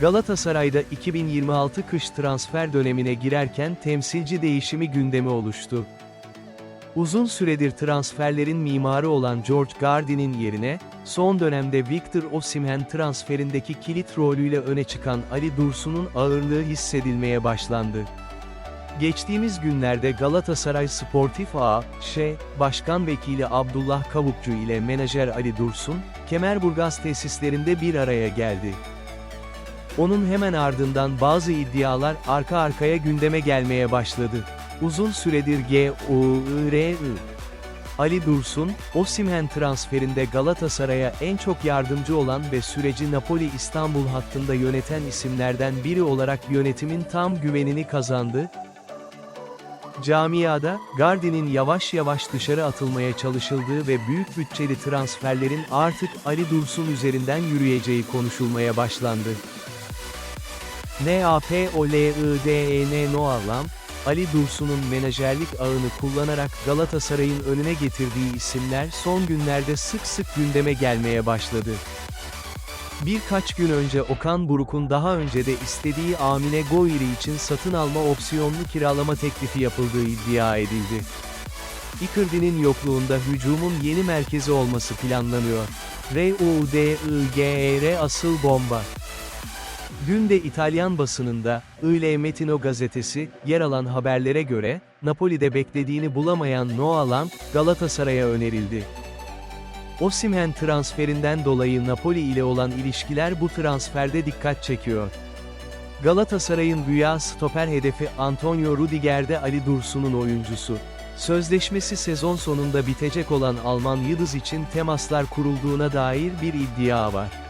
Galatasaray'da 2026 kış transfer dönemine girerken temsilci değişimi gündemi oluştu. Uzun süredir transferlerin mimarı olan George Gardy'nin yerine, son dönemde Victor Osimhen transferindeki kilit rolüyle öne çıkan Ali Dursun'un ağırlığı hissedilmeye başlandı. Geçtiğimiz günlerde Galatasaray Sportif A.Ş. Başkan Vekili Abdullah Kavukçu ile menajer Ali Dursun, Kemerburgaz tesislerinde bir araya geldi. Onun hemen ardından bazı iddialar arka arkaya gündeme gelmeye başladı. Uzun süredir G.O.I.R.I. Ali Dursun, Osimhen transferinde Galatasaray'a en çok yardımcı olan ve süreci Napoli-İstanbul hattında yöneten isimlerden biri olarak yönetimin tam güvenini kazandı. Camiada, Gardi'nin yavaş yavaş dışarı atılmaya çalışıldığı ve büyük bütçeli transferlerin artık Ali Dursun üzerinden yürüyeceği konuşulmaya başlandı. NAPOLIDEN Noalam, Ali Dursun'un menajerlik ağını kullanarak Galatasaray'ın önüne getirdiği isimler son günlerde sık sık gündeme gelmeye başladı. Birkaç gün önce Okan Buruk'un daha önce de istediği Amine Goiri için satın alma opsiyonlu kiralama teklifi yapıldığı iddia edildi. Icardi'nin yokluğunda hücumun yeni merkezi olması planlanıyor. RUDIGR asıl bomba. Dün de İtalyan basınında, Il Metino gazetesi, yer alan haberlere göre, Napoli'de beklediğini bulamayan Noah Lang, Galatasaray'a önerildi. Osimhen transferinden dolayı Napoli ile olan ilişkiler bu transferde dikkat çekiyor. Galatasaray'ın rüya stoper hedefi Antonio Rudiger'de Ali Dursun'un oyuncusu. Sözleşmesi sezon sonunda bitecek olan Alman Yıldız için temaslar kurulduğuna dair bir iddia var.